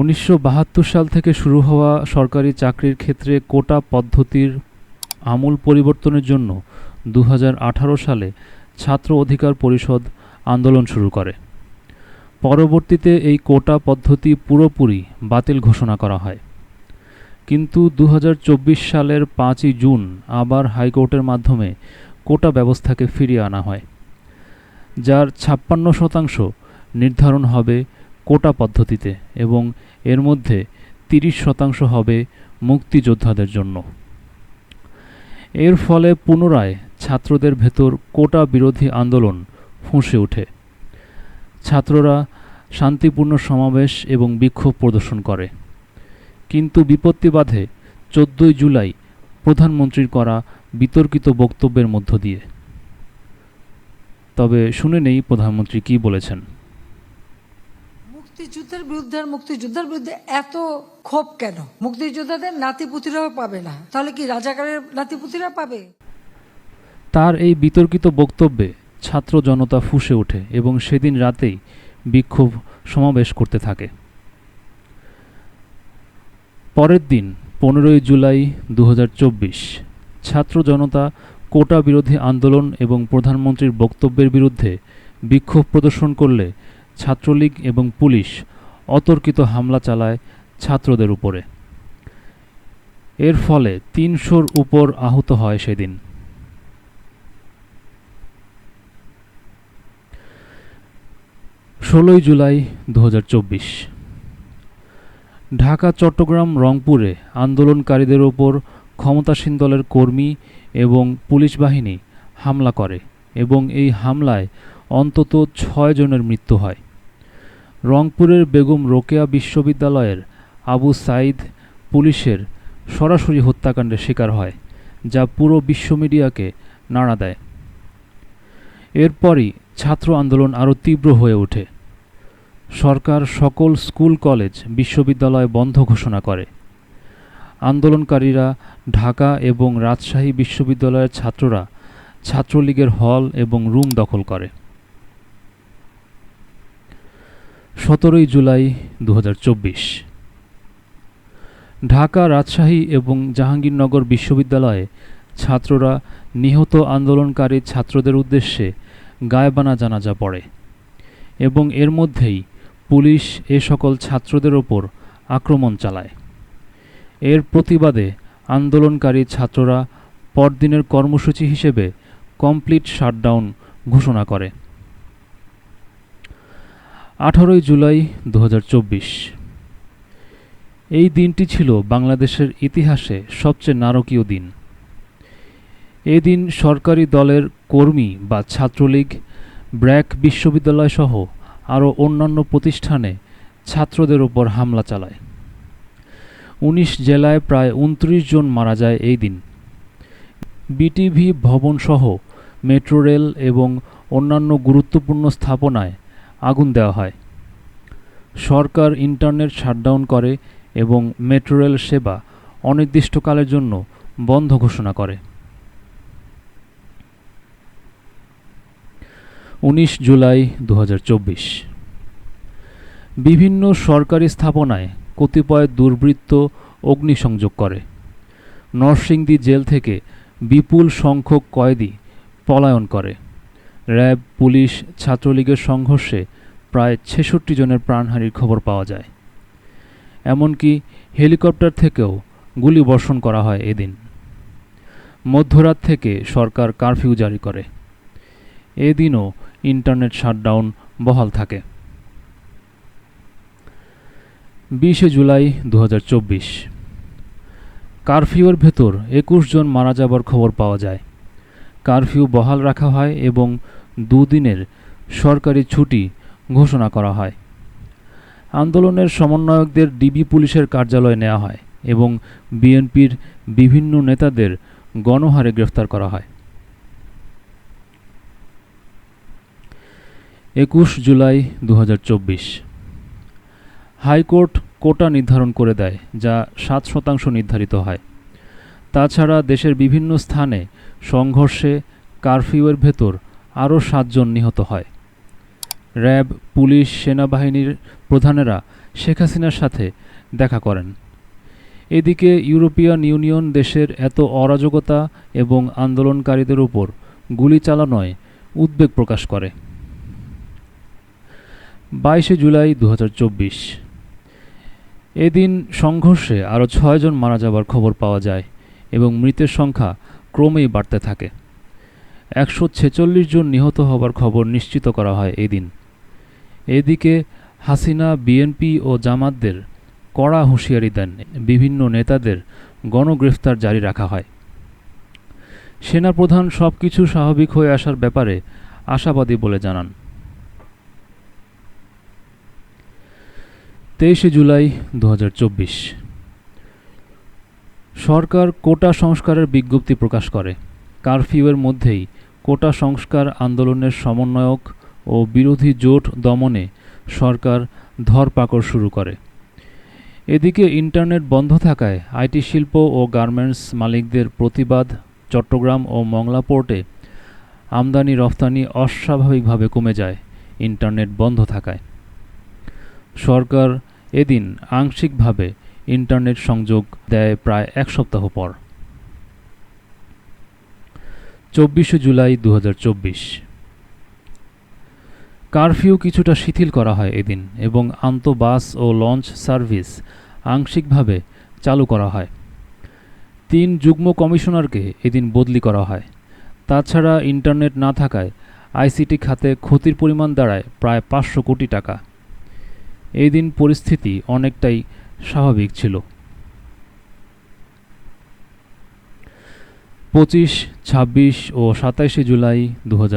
উনিশশো বাহাত্তর সাল থেকে শুরু হওয়া সরকারি চাকরির ক্ষেত্রে কোটা পদ্ধতির আমূল পরিবর্তনের জন্য দু হাজার আঠারো সালে ছাত্র অধিকার পরিষদ আন্দোলন শুরু করে। পরবর্তীতে এই কোটা পদ্ধতি পুরোপুরি বাতিল ঘোষণা করা হয়। কিন্তু দু হাজার চব্বিশ সালের পাঁচই জুন আবার হাইকোর্টের মাধ্যমে কোটা ব্যবস্থাকে ফিরিয়ে আনা হয়, যার ছাপ্পান্ন শতাংশ নির্ধারণ হবে কোটা পদ্ধতিতে এবং এর মধ্যে তিরিশ শতাংশ হবে মুক্তিযোদ্ধাদের জন্য। এর ফলে পুনরায় ছাত্রদের ভেতর কোটা বিরোধী আন্দোলন ফুঁসে ওঠে। ছাত্ররা শান্তিপূর্ণ সমাবেশ এবং বিক্ষোভ প্রদর্শন করে। কিন্তু বিপত্তি বাধে চোদ্দই জুলাই প্রধানমন্ত্রীর করা বিতর্কিত বক্তব্যের মধ্য দিয়ে। তবে শুনে নেই প্রধানমন্ত্রী কি বলেছেন। মুক্তিযুদ্ধের বিরুদ্ধে মুক্তিযোদ্ধার বিরুদ্ধে এত ক্ষোভ কেন? মুক্তিযোদ্ধাদের নাতিপুতিরাও পাবে না। তাহলে কি রাজাকারের নাতিপুতিরা পাবে? তার এই বিতর্কিত বক্তব্যে ছাত্র জনতা ফুঁসে ওঠে এবং সেদিন রাতেই বিক্ষোভ সমাবেশ করতে থাকে। পরের দিন, পনেরোই জুলাই দু হাজার চব্বিশ, ছাত্র জনতা কোটা বিরোধী আন্দোলন এবং প্রধানমন্ত্রীর বক্তব্যের বিরুদ্ধে বিক্ষোভ প্রদর্শন করলে ছাত্রলীগ এবং পুলিশ অতর্কিত হামলা চালায় ছাত্রদের উপরে। এর ফলে তিনশোর উপর আহত হয় সেদিন। ষোলোই জুলাই দু হাজার চব্বিশ। ঢাকা, চট্টগ্রাম, রংপুরে আন্দোলনকারীদের ওপর ক্ষমতাসীন দলের কর্মী এবং পুলিশ বাহিনী হামলা করে এবং এই হামলায় অন্তত ছয় জনের মৃত্যু হয়। রংপুরের বেগম রোকেয়া বিশ্ববিদ্যালয়ের আবু সাইদ পুলিশের সরাসরি হত্যাকাণ্ডের শিকার হয়, যা পুরো বিশ্ব মিডিয়াকে নাড়া দেয়। এরপরই ছাত্র আন্দোলন আরও তীব্র হয়ে ওঠে। সরকার সকল স্কুল, কলেজ, বিশ্ববিদ্যালয় বন্ধ ঘোষণা করে। আন্দোলনকারীরা ঢাকা এবং রাজশাহী বিশ্ববিদ্যালয়ের ছাত্ররা ছাত্রলীগের হল এবং রুম দখল করে। সতেরোই জুলাই দু হাজার চব্বিশ। ঢাকা রাজশাহী এবং জাহাঙ্গীরনগর বিশ্ববিদ্যালয়ে ছাত্ররা নিহত আন্দোলনকারী ছাত্রদের উদ্দেশ্যে গায়বানা জানাজা পড়ে এবং এর মধ্যেই পুলিশ এ সকল ছাত্রদের ওপর আক্রমণ চালায়। এর প্রতিবাদে আন্দোলনকারী ছাত্ররা পরদিনের কর্মসূচি হিসেবে কমপ্লিট শাটডাউন ঘোষণা করে। আঠারোই জুলাই দু হাজার চব্বিশ। এই দিনটি ছিল বাংলাদেশের ইতিহাসে সবচেয়ে নারকীয় দিন। এই দিন সরকারি দলের কর্মী বা ছাত্রলীগ, ব্র্যাক বিশ্ববিদ্যালয় সহ আরও অন্যান্য প্রতিষ্ঠানে ছাত্রদের ওপর হামলা চালায়। উনিশ জেলায় প্রায় উনত্রিশ জন মারা যায় এই দিন। বিটিভি ভবনসহ, মেট্রো রেল এবং অন্যান্য গুরুত্বপূর্ণ স্থাপনায় আগুন দেওয়া হয়। সরকার ইন্টারনেট শাটডাউন করে এবং মেট্রো রেল সেবা অনির্দিষ্টকালের জন্য বন্ধ ঘোষণা করে। উনিশ জুলাই দু হাজার চব্বিশ। বিভিন্ন সরকারি স্থাপনায় কতিপয় দুর্বৃত্ত অগ্নিসংযোগ করে। নরসিংদী জেল থেকে বিপুল সংখ্যক কয়েদি পলায়ন করে। র্যাব, পুলিশ, ছাত্রলীগের সংঘর্ষে প্রায় ছেষট্টি জনের প্রাণহানির খবর পাওয়া যায়। এমনকি হেলিকপ্টার থেকেও গুলি বর্ষণ করা হয় এদিন। মধ্যরাত থেকে সরকার কারফিউ জারি করে। এদিনও ইন্টারনেট শাটডাউন বহাল থাকে। বিশে জুলাই দু কারফিউর ভেতর একুশ জন মারা যাবার খবর পাওয়া যায়। কারফিউ বহাল রাখা হয় এবং দুদিনের সরকারি ছুটি ঘোষণা করা হয়। আন্দোলনের সমন্বয়কদের ডিবি পুলিশের কার্যালয়ে নেওয়া হয় এবং বিএনপির বিভিন্ন নেতাদের গণহারে গ্রেফতার করা হয়। একুশ জুলাই দু হাজার চব্বিশ। হাইকোর্ট কোটা নির্ধারণ করে দেয়, যা সাত শতাংশ নির্ধারিত হয়। তাছাড়া দেশের বিভিন্ন স্থানে সংঘর্ষে, কারফিউয়ের ভেতর আরও সাতজন নিহত হয়। র্যাব, পুলিশ, সেনাবাহিনীর প্রধানেরা শেখ হাসিনার সাথে দেখা করেন। এদিকে ইউরোপিয়ান ইউনিয়ন দেশের এত অরাজকতা এবং আন্দোলনকারীদের উপর গুলি চালানোয় উদ্বেগ প্রকাশ করে। বাইশে জুলাই দু হাজার চব্বিশ। এদিন সংঘর্ষে আরও ছয়জন মারা যাবার খবর পাওয়া যায়। এবং মৃতের সংখ্যা ক্রমেই বাড়তে থাকে। একশো ছেচল্লিশ জন নিহত হবার খবর নিশ্চিত করা হয় এদিন এদিকে হাসিনা, বিএনপি ও জামাতদের কড়া হুঁশিয়ারি দেন। বিভিন্ন নেতাদের গণগ্রেফতার জারি রাখা হয়। সেনাপ্রধান সব কিছু স্বাভাবিক হয়ে আসার ব্যাপারে আশাবাদী বলে জানান। তেইশে জুলাই দু হাজার চব্বিশ। সরকার কোটা সংস্কারের বিজ্ঞপ্তি প্রকাশ করে। কারফিউয়ের মধ্যেই কোটা সংস্কার আন্দোলনের সমন্বয়ক ও বিরোধী জোট দমনে সরকার ধরপাকড় শুরু করে। এদিকে ইন্টারনেট বন্ধ থাকায় আইটি শিল্প ও গার্মেন্টস মালিকদের প্রতিবাদ চট্টগ্রাম ও মংলা পোর্টে আমদানি রফতানি অস্বাভাবিকভাবে কমে যায়, ইন্টারনেট বন্ধ থাকায়। সরকার এদিন আংশিকভাবে ইন্টারনেট সংযোগ দেয় প্রায় এক সপ্তাহ পর। চব্বিশে জুলাই দু কারফিউ কিছুটা শিথিল করা হয় এদিন এবং আন্তঃবাস ও লঞ্চ সার্ভিস আংশিকভাবে চালু করা হয়। তিন যুগ্ম কমিশনারকে এদিন বদলি করা হয়। তাছাড়া ইন্টারনেট না থাকায় আইসিটি খাতে ক্ষতির পরিমাণ দাঁড়ায় প্রায় পাঁচশো কোটি টাকা। এই দিন পরিস্থিতি অনেকটাই স্বাভাবিক ছিল। পঁচিশ, ছাব্বিশ ও সাতাইশে জুলাই দু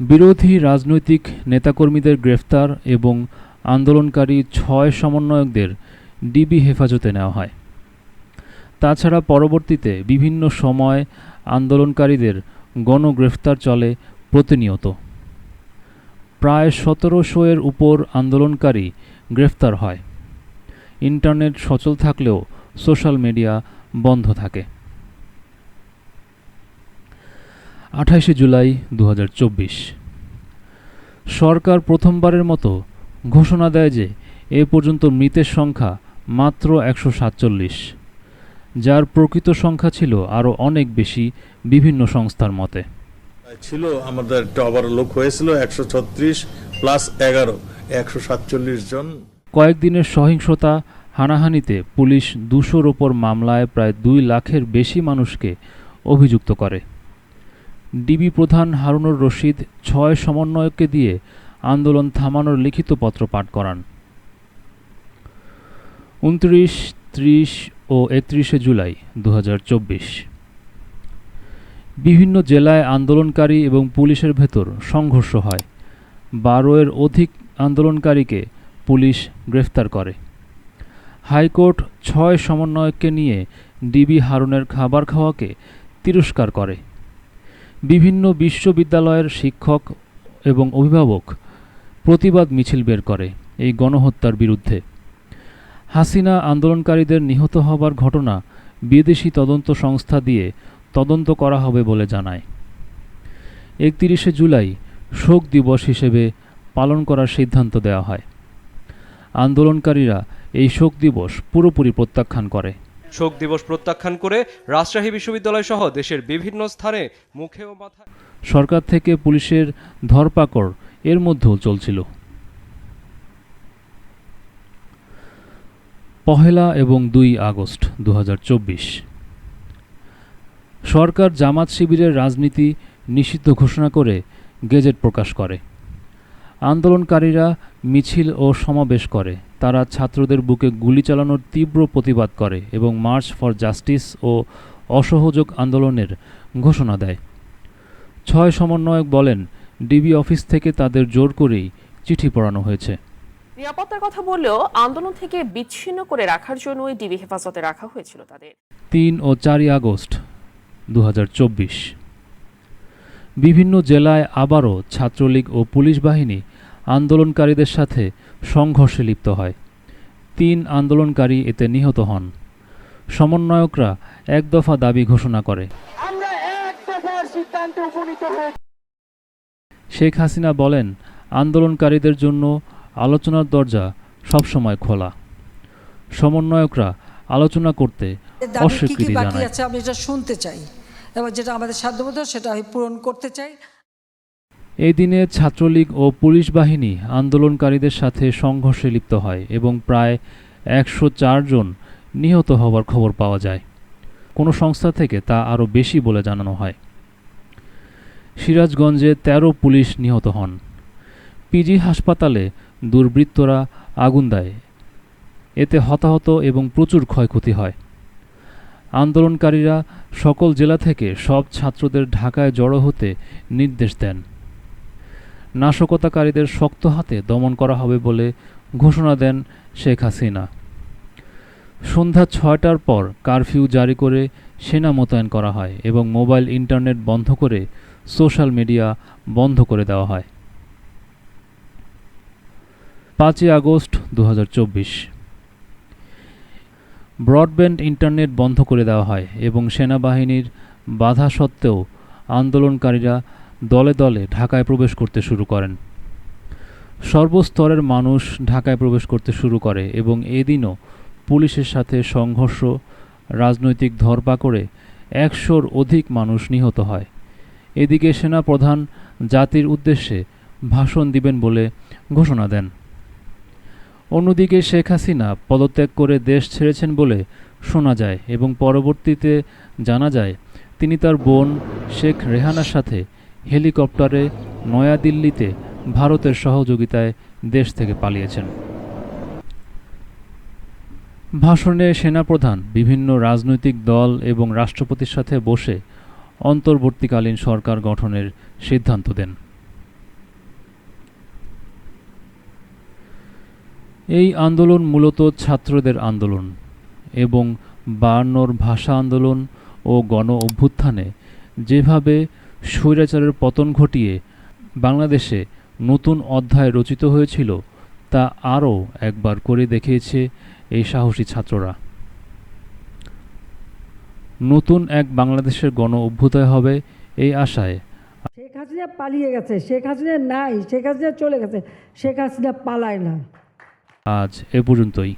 বিরোধী রাজনৈতিক নেতাকর্মীদের গ্রেফতার এবং আন্দোলনকারী ছয় সমন্বয়কদের ডিবি হেফাজতে নেওয়া হয়। তাছাড়া পরবর্তীতে বিভিন্ন সময় আন্দোলনকারীদের গণগ্রেফতার চলে প্রতিনিয়ত। প্রায় সতেরোশো এর উপর আন্দোলনকারী গ্রেফতার হয়। ইন্টারনেট সচল থাকলেও সোশ্যাল মিডিয়া বন্ধ থাকে। আঠাশে জুলাই দু হাজার চব্বিশ। সরকার প্রথমবারের মতো ঘোষণা দেয় যে এ পর্যন্ত মৃতের সংখ্যা মাত্র একশো সাতচল্লিশ, যার প্রকৃত সংখ্যা ছিল আরও অনেক বেশি বিভিন্ন সংস্থার মতে। ছিল, আমাদের একটা ওভারলোক হয়েছিল একশো ছত্রিশ প্লাস এগারো, একশো সাতচল্লিশ জন। কয়েকদিনের সহিংসতা, হানাহানিতে পুলিশ দুশোর ওপর মামলায় প্রায় দুই লাখের বেশি মানুষকে অভিযুক্ত করে। ডিবি প্রধান হারুনুর রশিদ ছয় সমন্বয়ককে দিয়ে আন্দোলন থামানোর লিখিত পত্র পাঠ করান। উনত্রিশ, ত্রিশ ও একত্রিশে জুলাই দু হাজার চব্বিশ। বিভিন্ন জেলায় আন্দোলনকারী এবং পুলিশের ভেতর সংঘর্ষ হয়। বারোয়ের অধিক আন্দোলনকারীকে পুলিশ গ্রেফতার করে। হাইকোর্ট ছয় সমন্বয়ককে নিয়ে ডিবি হারুনের খাবার খাওয়াকে তিরস্কার করে। বিভিন্ন বিশ্ববিদ্যালয়ের শিক্ষক এবং অভিভাবক প্রতিবাদ মিছিল বের করে এই গণহত্যার বিরুদ্ধে। হাসিনা আন্দোলনকারীদের নিহত হবার ঘটনা বিদেশি তদন্ত সংস্থা দিয়ে তদন্ত করা হবে বলে জানায়। একত্রিশে জুলাই শোক দিবস হিসেবে পালন করার সিদ্ধান্ত দেওয়া হয়। আন্দোলনকারীরা এই শোক দিবস পুরোপুরি প্রত্যাখ্যান করে। শোক দিবস প্রত্যাখ্যান করে রাজশাহী বিশ্ববিদ্যালয় সহ দেশের বিভিন্ন স্থানে মুখে ও মাথায় সরকার থেকে পুলিশের ধরপাকড় এর মধ্যেও চলছিল। পহেলা এবং দুই আগস্ট দু হাজার চব্বিশ। সরকার জামাত শিবিরের রাজনীতি নিষিদ্ধ ঘোষণা করে গেজেট প্রকাশ করে। আন্দোলনকারীরা মিছিল ও সমাবেশ করে। তারা ছাত্রদের বুকে গুলি চালানোর তীব্র প্রতিবাদ করে এবং মার্চ ফর জাস্টিস ও অসহযোগ আন্দোলনের ঘোষণা দেয়। ছয় সমন্বয়ক বলেন ডিবি অফিস থেকে তাদের জোর করেই চিঠি পড়ানো হয়েছে। নিরাপত্তার কথা বললেও আন্দোলন থেকে বিচ্ছিন্ন করে রাখার জন্যই ডিবি হেফাজতে রাখা হয়েছিল তাদের। তিন ও চারই আগস্ট দু হাজার চব্বিশ। বিভিন্ন জেলায় আবারও ছাত্রলীগ ও পুলিশ বাহিনী আন্দোলনকারীদের সাথে সংঘর্ষে লিপ্ত হয়। তিন আন্দোলনকারী এতে নিহত হন। সমন্বয়করা এক দফা দাবি ঘোষণা করে। শেখ হাসিনা বলেন আন্দোলনকারীদের জন্য আলোচনার দরজা সবসময় খোলা। সমন্বয়করা আলোচনা করতে কি কি বাকি আছে আমি এটা শুনতে চাই। এবং যেটা আমাদের সাধ্যমতো সেটা আমি পূরণ করতে চাই। এই দিনে ছাত্রলীগ ও পুলিশ বাহিনী আন্দোলনকারীদের সাথে সংঘর্ষে লিপ্ত হয় এবং প্রায় একশো জন নিহত হওয়ার খবর পাওয়া যায়। কোনো সংস্থা থেকে তা আরও বেশি বলে জানানো হয়। সিরাজগঞ্জে ১৩ পুলিশ নিহত হন। পিজি হাসপাতালে দুর্বৃত্তরা আগুন দেয়। এতে হতাহত এবং প্রচুর ক্ষয়ক্ষতি হয়। আন্দোলনকারীরা সকল জেলা থেকে সব ছাত্রদের ঢাকায় জড়ো হতে নির্দেশ দেন। নাশকতাকারীদের শক্ত হাতে দমন করা হবে বলে ঘোষণা দেন শেখ হাসিনা। সন্ধ্যা ছয়টার পর কারফিউ জারি করে সেনা মোতায়েন করা হয় এবং মোবাইল ইন্টারনেট বন্ধ করে সোশ্যাল মিডিয়া বন্ধ করে দেওয়া হয়। পাঁচই আগস্ট দু হাজার চব্বিশ। ব্রডব্যান্ড ইন্টারনেট বন্ধ করে দেওয়া হয় এবং সেনাবাহিনীর বাধা সত্ত্বেও আন্দোলনকারীরা দলে দলে ঢাকায় প্রবেশ করতে শুরু করেন। সর্বস্তরের মানুষ ঢাকায় প্রবেশ করতে শুরু করে এবং এদিনও পুলিশের সাথে সংঘর্ষ, রাজনৈতিক ধরপাকড়ে একশোর অধিক মানুষ নিহত হয়। এদিকে সেনাপ্রধান জাতির উদ্দেশ্যে ভাষণ দিবেন বলে ঘোষণা দেন। অন্যদিকে শেখ হাসিনা পদত্যাগ করে দেশ ছেড়েছেন বলে শোনা যায় এবং পরবর্তীতে জানা যায়, তিনি তার বোন শেখ রেহানার সাথে হেলিকপ্টারে নয়াদিল্লিতে ভারতের সহযোগিতায় দেশ থেকে পালিয়েছেন। ভাষণে সেনাপ্রধান, বিভিন্ন রাজনৈতিক দল এবং রাষ্ট্রপতির সাথে বসে অন্তর্বর্তীকালীন সরকার গঠনের সিদ্ধান্ত দেন। এই আন্দোলন মূলত ছাত্রদের আন্দোলন এবং বায়ান্নর ভাষা আন্দোলন ও গণ অভ্যুত্থানে যেভাবে স্বৈরাচারের পতন ঘটিয়ে বাংলাদেশে নতুন অধ্যায় রচিত হয়েছিল, তা আরও একবার করে দেখিয়েছে এই সাহসী ছাত্ররা। নতুন এক বাংলাদেশের গণ অভ্যুদয় হবে এই আশায় শেখ হাসিনা পালিয়ে গেছে, শেখ হাসিনা নাই, শেখ হাসিনা চলে গেছে, শেখ হাসিনা পালায় না। আজ এ পর্যন্তই।